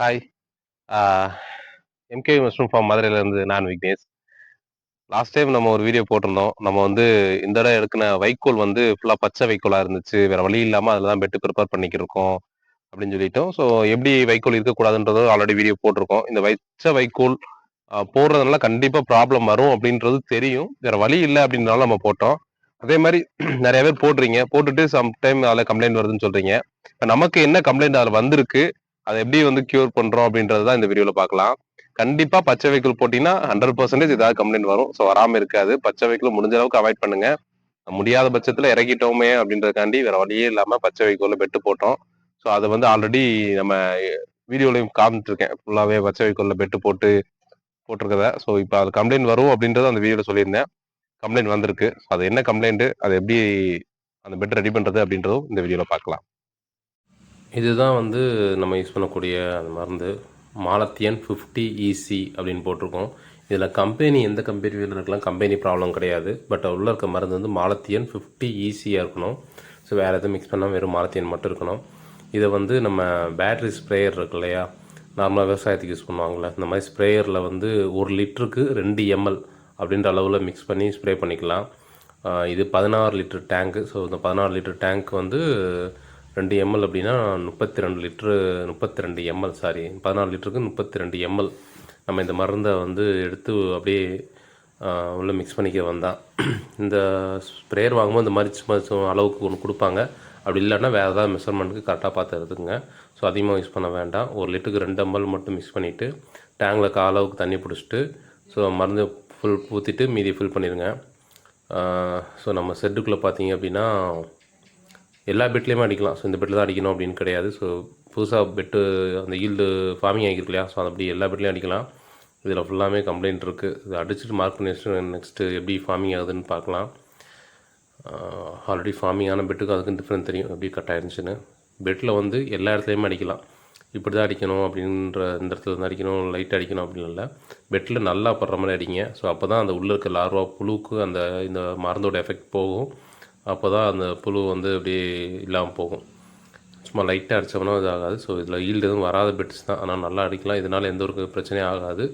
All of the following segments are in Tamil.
ஹாய். எம்கே மஷ்ரூம் ஃபார்ம் மதுரையிலேருந்து நான் விக்னேஷ். லாஸ்ட் டைம் நம்ம ஒரு வீடியோ போட்டிருந்தோம். நம்ம வந்து இந்த இடம் எடுக்கின வைக்கோல் வந்து ஃபுல்லாக பச்சை வைக்கோலாக இருந்துச்சு. வேறு வழி இல்லாமல் அதில் தான் பெட்டு ப்ரிப்பேர் பண்ணிக்கிருக்கோம். அப்படின்னு சொல்லிட்டோம். ஸோ எப்படி வைக்கோல் இருக்கக்கூடாதுன்றது ஆல்ரெடி வீடியோ போட்டிருக்கோம். இந்த வச்ச வைக்கோல் போடுறதுனால கண்டிப்பாக ப்ராப்ளம் வரும் அப்படின்றது தெரியும். வேறு வழி இல்லை அப்படின்றனால நம்ம போட்டோம். அதே மாதிரி நிறைய பேர் போடுறீங்க. போட்டுட்டு சம் டைம் கம்ப்ளைண்ட் வருதுன்னு சொல்கிறீங்க இப்போ நமக்கு என்ன கம்ப்ளைண்ட் அதில் வந்திருக்கு? அதை எப்படி வந்து கியூர் பண்றோம் அப்படின்றது தான் இந்த வீடியோல பார்க்கலாம். கண்டிப்பா பச்சை வைக்கல் போட்டீங்கன்னா 100% ஏதாவது கம்ப்ளைண்ட் வரும். ஸோ வராம இருக்காது. பச்சை வைக்கல் முடிஞ்ச அளவுக்கு அவாய்ட் பண்ணுங்க. முடியாத பட்சத்துல இறக்கிட்டோமே அப்படின்றதுக்காண்டி வேற வழியே இல்லாம பச்சை வைக்கோல பெட்டு போட்டோம். ஸோ அதை வந்து ஆல்ரெடி நம்ம வீடியோலையும் காமிச்சிருக்கேன். ஃபுல்லாவே பச்சை வைக்கோல பெட்டு போட்டு போட்டிருக்கத. ஸோ இப்போ அது கம்ப்ளைண்ட் வரும் அப்படின்றத அந்த வீடியோல சொல்லியிருந்தேன். கம்ப்ளைண்ட் வந்திருக்கு. அது என்ன கம்ப்ளைண்ட்? அது எப்படி அந்த பெட் ரெடி பண்றது அப்படின்றதும் இந்த வீடியோல பார்க்கலாம். இதுதான் வந்து நம்ம யூஸ் பண்ணக்கூடிய அந்த மருந்து. மாலத்தியன் 50 ஈசி அப்படின்னு போட்டிருக்கோம். இதில் கம்பெனி எந்த கம்பெனி இருக்கலாம். கம்பெனி ப்ராப்ளம் கிடையாது. பட் உள்ளே இருக்க மருந்து வந்து மாலத்தியன் ஃபிஃப்டி ஈஸியாக இருக்கணும். ஸோ வேறு எதுவும் மிக்ஸ் பண்ணால் வெறும் மாலத்தியன் மட்டும் இருக்கணும். இதை வந்து நம்ம பேட்ரி ஸ்ப்ரேயர் இருக்கு இல்லையா? நார்மலாக விவசாயத்துக்கு யூஸ் பண்ணுவாங்கள்ல இந்த மாதிரி ஸ்ப்ரேயரில் வந்து ஒரு லிட்டருக்கு ரெண்டு எம்எல் அப்படின்ற அளவில் மிக்ஸ் பண்ணி ஸ்ப்ரே பண்ணிக்கலாம். இது 16 லிட்டர் டேங்க்கு ஸோ இந்த 16 லிட்டர் டேங்க் வந்து ரெண்டு எம்எல் அப்படின்னா 32 லிட்டரு 32 எம்எல் சாரி 16 லிட்டருக்கு 32 எம்எல் நம்ம இந்த மருந்தை வந்து எடுத்து அப்படியே உள்ளே மிக்ஸ் பண்ணிக்க வந்தான். இந்த ஸ்ப்ரேயர் வாங்கும்போது இந்த மாதிரி சும்மா அளவுக்கு ஒன்று கொடுப்பாங்க அப்படி இல்லைன்னா வேறு ஏதாவது மெஷர்மெண்ட்டுக்கு கரெக்டாக பார்த்து எடுத்துக்கங்க. ஸோ அதிகமாக யூஸ் பண்ண வேண்டாம். ஒரு லிட்டருக்கு ரெண்டு எம்எல் மட்டும் மிக்ஸ் பண்ணிவிட்டு டேங்கில் கால் அளவுக்கு தண்ணி பிடிச்சிட்டு ஸோ மருந்து ஃபுல் ஊற்றிட்டு மீதி ஃபில் பண்ணிடுங்க ஸோ நம்ம செட்டுக்குள்ளே பார்த்தீங்க அப்படின்னா, எல்லா பெட்லேயுமே அடிக்கலாம். ஸோ இந்த பெட்டில் தான் அடிக்கணும் அப்படின்னு கிடையாது. ஸோ புதுசாக பெட்டு அந்த ஈல்டு ஃபார்மிங் ஆகியிருக்கு இல்லையா? ஸோ அப்படி எல்லா பெட்லேயும் அடிக்கலாம். இதில் ஃபுல்லாமே கம்ப்ளைண்ட் இருக்குது இது அடிச்சுட்டு மார்க் பண்ணி வச்சுட்டு நெக்ஸ்ட்டு எப்படி ஃபார்மிங் ஆகுதுன்னு பார்க்கலாம். ஆல்ரெடி ஃபார்மிங் ஆன பெட்டுக்கும் அதுக்கும் டிஃப்ரெண்ட் தெரியும். எப்படி கட் ஆயிருந்துச்சுன்னு. பெட்டில் வந்து எல்லா இடத்துலையுமே அடிக்கலாம். இப்படி தான் அடிக்கணும் அப்படின்ற இந்த இடத்துல தான் அடிக்கணும், லைட் அடிக்கணும் அப்படின்னு இல்லை பெட்டில் நல்லா படுற மாதிரி அடிங்க. ஸோ அப்போ தான் அந்த உள்ளே இருக்க லார்வா புழுக்கு அந்த இந்த மருந்தோட எஃபெக்ட் போகும். அப்போ தான் அந்த புழு வந்து அப்படியே இல்லாமல் போகும். சும்மா லைட்டாக அடித்தோம்னா இது ஆகாது. ஸோ இதில் ஈல்டு எதுவும் வராத பெட்ஸ் தான். ஆனால் நல்லா அடிக்கலாம். இதனால் எந்த ஒரு பிரச்சனையும் ஆகாது.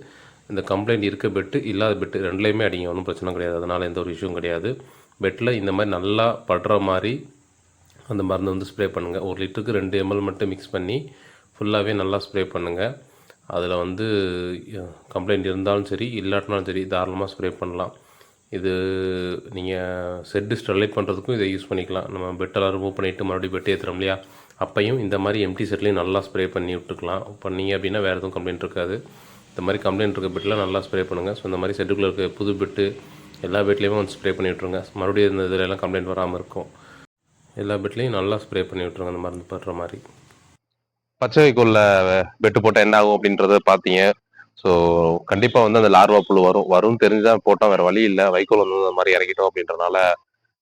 இந்த கம்ப்ளைண்ட் இருக்க பெட்டு, இல்லாத பெட்டு ரெண்டுலேயுமே அடிங்க. ஒன்றும் பிரச்சனை கிடையாது. அதனால் எந்த ஒரு இஷ்யூவும் கிடையாது. பெட்டில் இந்த மாதிரி நல்லா படுற மாதிரி அந்த மருந்து வந்து ஸ்ப்ரே பண்ணுங்கள் ஒரு லிட்டருக்கு ரெண்டு எம்எல் மட்டும் மிக்ஸ் பண்ணி ஃபுல்லாகவே நல்லா ஸ்ப்ரே பண்ணுங்கள் அதில் வந்து கம்ப்ளைண்ட் இருந்தாலும் சரி, இல்லாட்டினாலும் சரி தாராளமாக ஸ்ப்ரே பண்ணலாம். இது நீங்கள் செட்டு ஸ்டெர்லைட் பண்ணுறதுக்கும் இதை யூஸ் பண்ணிக்கலாம். நம்ம பெட்டெல்லாம் ரிமூவ் பண்ணிவிட்டு மறுபடியும் பெட் ஏற்றுறோம் இல்லையா? அப்பையும் இந்த மாதிரி எம்டி செட்லேயும் நல்லா ஸ்ப்ரே பண்ணி விட்டுக்கலாம். பண்ணீங்க அப்படின்னா வேறு எதுவும் கம்ப்ளைண்ட் இருக்காது. இந்த மாதிரி கம்ப்ளைண்ட் இருக்க பெட்டெலாம் நல்லா ஸ்ப்ரே பண்ணுங்க. ஸோ இந்த மாதிரி செட்டுக்குள்ளே இருக்க புது பெட்டு எல்லா பெட்லேயுமே வந்து ஸ்ப்ரே பண்ணி விட்ருங்க மறுபடியும் இந்த இதுலலாம் கம்ப்ளைண்ட் வராமல் இருக்கும். எல்லா பெட்லேயும் நல்லா ஸ்ப்ரே பண்ணி விட்ருங்க அந்த மருந்து படுற மாதிரி பச்சை வைக்கோல்ல பெட்டு போட்டால் என்ன ஆகும் அப்படின்றத பார்த்தீங்க. ஸோ கண்டிப்பாக வந்து அந்த லார்வா புழு வரும். வரும்னு தெரிஞ்சுதான் போட்டோம். வேற வழி இல்லை வைக்கோல் வந்து இந்த மாதிரி இறக்கிட்டோம் அப்படின்றனால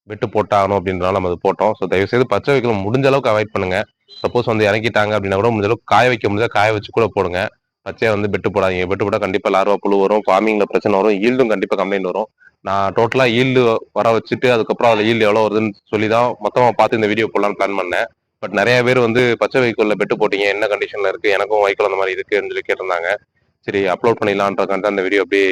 பெட்டு போட்டாகணும் அப்படின்றனால நம்ம அது போட்டோம். ஸோ தயவுசெய்து பச்சை வைக்கோல் முடிஞ்ச அளவுக்கு அவாய்ட் பண்ணுங்க. சப்போஸ் வந்து இறக்கிட்டாங்க அப்படின்னா கூட முடிஞ்ச அளவுக்கு காய வைக்க முடிஞ்சா காய வச்சு கூட போடுங்க. பச்சையாக வந்து பெட்டு போடாதீங்க. பெட்டு போட்டால் கண்டிப்பாக லார்வா புழு வரும். ஃபார்மிங்கில் பிரச்சனை வரும். ஈல்டும் கண்டிப்பாக கம்ப்ளைண்ட் வரும். நான் டோட்டலாக ஈல்டு வர வச்சுட்டு அதுக்கப்புறம் அதில் ஈல்டு எவ்வளோ வருதுன்னு சொல்லி தான் மொத்தமாக பார்த்து இந்த வீடியோ போடலான்னு பிளான் பண்ணேன். பட் நிறைய பேர் வந்து பச்சை வைக்கோலில் பெட்டு போட்டீங்க. என்ன கண்டிஷனில் இருக்குது எனக்கும் வைக்கோல் அந்த மாதிரி இருக்குன்னு சொல்லி கேட்டிருந்தாங்க. சரி அப்லோட் பண்ணிடலான்றதுக்காக அந்த வீடியோ அப்படியே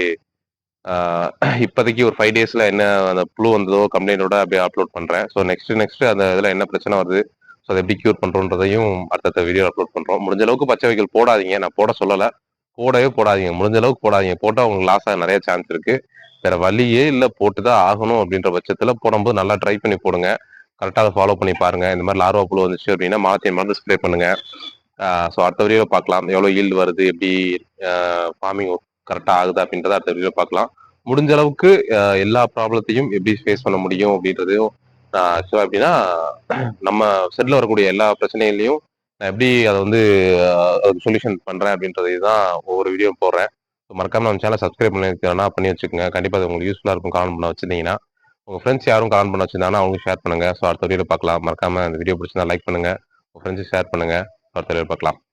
இப்போதைக்கு ஒரு ஃபைவ் டேஸில் என்ன அந்த ப்ளூ வந்ததோ கம்ப்ளைண்டோட அப்படியே அப்லோட் பண்ணுறேன் ஸோ நெக்ஸ்ட் நெக்ஸ்ட் அந்த இதில் என்ன பிரச்சனை வருது? ஸோ அதை எப்படி க்யூர் பண்ணுறோன்றதையும் அடுத்தடுத்த வீடியோ அப்லோட் பண்ணுறோம் முடிஞ்ச அளவுக்கு பச்சை வைக்கல் போடாதீங்க. நான் போட சொல்லலை போடவே போடாதீங்க. முடிஞ்ச அளவுக்கு போடாதீங்க. போட்டால் உங்களுக்கு லாஸ் ஆக நிறைய சான்ஸ் இருக்கு. வேற வழியே இல்லை போட்டு தான் ஆகணும் அப்படின்ற பட்சத்தில் போடும்போது நல்லா ட்ரை பண்ணி போடுங்க. கரெக்டாக ஃபாலோ பண்ணி பாருங்க. இந்த மாதிரி லார்வா புழு வந்துச்சு அப்படின்னா மாலத்தியன் மருந்து ஸ்ப்ரே பண்ணுங்கள் ஸோ அடுத்த வீடியோல பார்க்கலாம். எவ்வளோ ஈல்டு வருது? எப்படி ஃபார்மிங் கரெக்டாக ஆகுதா? அப்படின்றத அடுத்த வீடியோல பார்க்கலாம். முடிஞ்ச அளவுக்கு எல்லா ப்ராப்ளத்தையும் எப்படி ஃபேஸ் பண்ண முடியும் அப்படின்றதையும் ஆக்சுவலாக எப்படின்னா நம்ம செட்டில் வரக்கூடிய எல்லா பிரச்சனைகளையும் நான் எப்படி அதை வந்து அதுக்கு சொல்யூஷன் பண்ணுறேன் அப்படின்றது தான் ஒவ்வொரு வீடியோ போடுறேன். மறக்காம நம்ம சேனல் சப்ஸ்கிரைப் பண்ணியிருக்கலன்னா பண்ணி வச்சுக்கங்க. கண்டிப்பாக அது உங்களுக்கு யூஸ்ஃபுல்லாக இருக்கும் கால் பண்ண வச்சிருந்தீங்கன்னா. உங்கள் ஃப்ரெண்ட்ஸ் யாரும் கால் பண்ண வச்சிருந்தாங்கன்னா அவங்களுக்கும் ஷேர் பண்ணுங்க. ஸோ அடுத்த வீடியோ பார்க்கலாம். மறக்காம அந்த வீடியோ பிடிச்சிருந்தா லைக் பண்ணுங்கள் உங்கள் ஃப்ரெண்ட்ஸ்க்கு ஷேர் பண்ணுங்கள் அடுத்த பார்க்கலாம்.